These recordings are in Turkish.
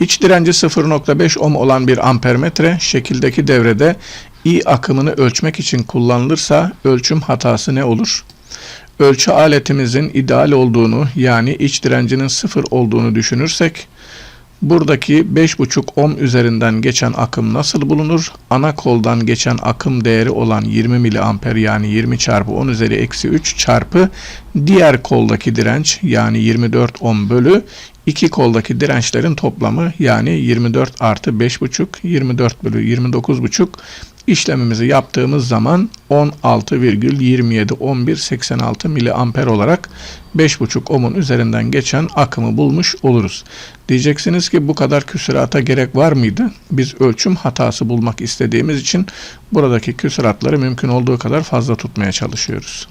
İç direnci 0.5 ohm olan bir ampermetre şekildeki devrede I akımını ölçmek için kullanılırsa ölçüm hatası ne olur? Ölçü aletimizin ideal olduğunu yani iç direncinin sıfır olduğunu düşünürsek buradaki 5.5 ohm üzerinden geçen akım nasıl bulunur? Ana koldan geçen akım değeri olan 20 miliamper yani 20 çarpı 10 üzeri eksi 3 çarpı diğer koldaki direnç yani 24 ohm bölü iki koldaki dirençlerin toplamı yani 24 artı 5.5 24 bölü 29.5 işlemimizi yaptığımız zaman 16,271186 miliamper olarak 5.5 ohmun üzerinden geçen akımı bulmuş oluruz. Diyeceksiniz ki bu kadar küsurata gerek var mıydı? Biz ölçüm hatası bulmak istediğimiz için buradaki küsuratları mümkün olduğu kadar fazla tutmaya çalışıyoruz.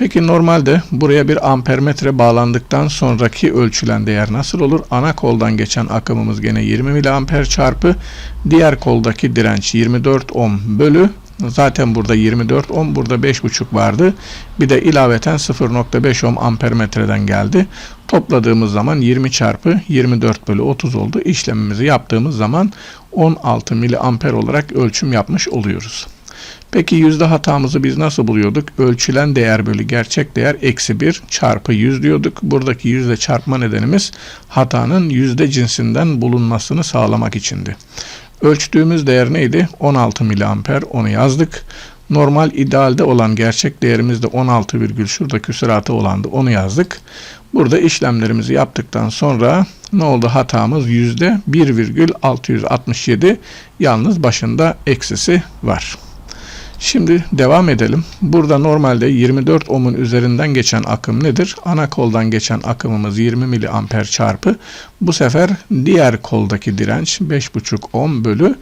Peki normalde buraya bir ampermetre bağlandıktan sonraki ölçülen değer nasıl olur? Ana koldan geçen akımımız gene 20 miliamper çarpı diğer koldaki direnç 24 ohm bölü zaten burada 24 ohm burada 5.5 vardı. Bir de ilaveten 0.5 ohm ampermetreden geldi. Topladığımız zaman 20 çarpı 24 bölü 30 oldu. İşlemimizi yaptığımız zaman 16 miliamper olarak ölçüm yapmış oluyoruz. Peki yüzde hatamızı biz nasıl buluyorduk? Ölçülen değer bölü gerçek değer eksi 1 çarpı 100 diyorduk. Buradaki yüzde çarpma nedenimiz hatanın yüzde cinsinden bulunmasını sağlamak içindi. Ölçtüğümüz değer neydi? 16 miliamper onu yazdık. Normal idealde olan gerçek değerimiz de 16 virgül şurada küsuratı olandı onu yazdık. Burada işlemlerimizi yaptıktan sonra ne oldu hatamız yüzde 1,667 yalnız başında eksisi var. Şimdi devam edelim. Burada normalde 24 ohmun üzerinden geçen akım nedir? Ana koldan geçen akımımız 20 miliamper çarpı. Bu sefer diğer koldaki direnç 5,5 ohm bölü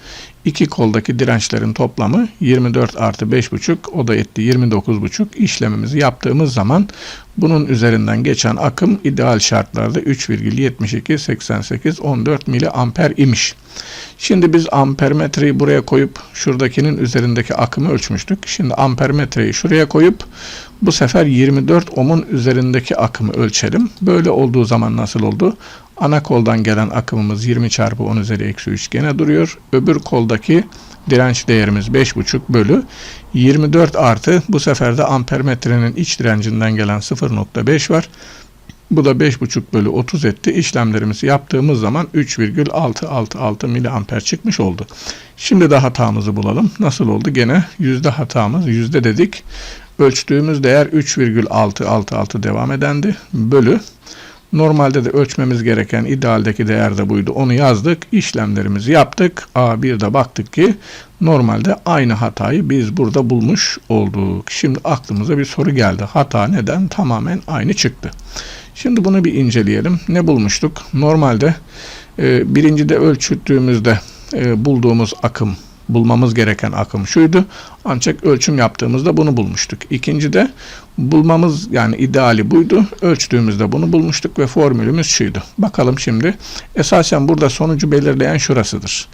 iki koldaki dirençlerin toplamı 24 artı 5,5 o da etti 29,5 işlemimizi yaptığımız zaman bunun üzerinden geçen akım ideal şartlarda 3,728814 miliamper imiş. Şimdi biz ampermetreyi buraya koyup şuradakinin üzerindeki akımı ölçmüştük. Şimdi ampermetreyi şuraya koyup bu sefer 24 ohmun üzerindeki akımı ölçelim. Böyle olduğu zaman nasıl oldu? Ana koldan gelen akımımız 20 çarpı 10 üzeri eksi 3 gene duruyor. Öbür koldaki direnç değerimiz 5,5 bölü 24 artı bu sefer de ampermetrenin iç direncinden gelen 0,5 var. Bu da 5,5 bölü 30 etti. İşlemlerimizi yaptığımız zaman 3,666 miliamper çıkmış oldu. Şimdi de hatamızı bulalım. Nasıl oldu? Gene yüzde hatamız yüzde dedik. Ölçtüğümüz değer 3,666 devam edendi. Bölü Normalde de ölçmemiz gereken idealdeki değer de buydu. Onu yazdık. işlemlerimizi yaptık. A bir de baktık ki normalde aynı hatayı biz burada bulmuş olduk. Şimdi aklımıza bir soru geldi. Hata neden? Tamamen aynı çıktı. Şimdi bunu bir inceleyelim. Ne bulmuştuk? Normalde e, birincide ölçüttüğümüzde e, bulduğumuz akım bulmamız gereken akım şuydu. Ancak ölçüm yaptığımızda bunu bulmuştuk. İkinci de bulmamız yani ideali buydu. Ölçtüğümüzde bunu bulmuştuk ve formülümüz şuydu. Bakalım şimdi. Esasen burada sonucu belirleyen şurasıdır.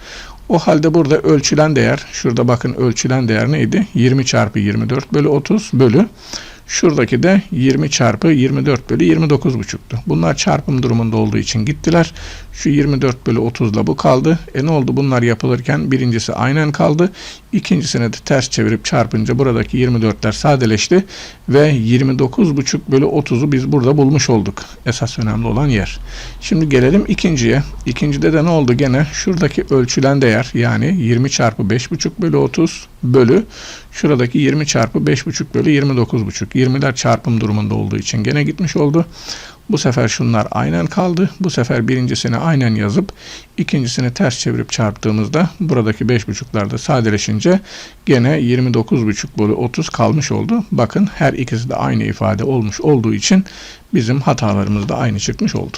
O halde burada ölçülen değer, şurada bakın ölçülen değer neydi? 20 çarpı 24 bölü 30 bölü Şuradaki de 20 çarpı 24 bölü 29,5'tu. Bunlar çarpım durumunda olduğu için gittiler. Şu 24 bölü 30 ile bu kaldı. E ne oldu bunlar yapılırken birincisi aynen kaldı. İkincisini de ters çevirip çarpınca buradaki 24'ler sadeleşti. Ve 29,5 bölü 30'u biz burada bulmuş olduk. Esas önemli olan yer. Şimdi gelelim ikinciye. İkincide de ne oldu gene? Şuradaki ölçülen değer yani 20 çarpı 5,5 bölü 30 bölü şuradaki 20 çarpı 5,5 bölü 29,5. 20'ler çarpım durumunda olduğu için gene gitmiş oldu. Bu sefer şunlar aynen kaldı. Bu sefer birincisini aynen yazıp ikincisini ters çevirip çarptığımızda buradaki 5,5'lar da sadeleşince gene 29,5 bölü 30 kalmış oldu. Bakın her ikisi de aynı ifade olmuş olduğu için bizim hatalarımız da aynı çıkmış oldu.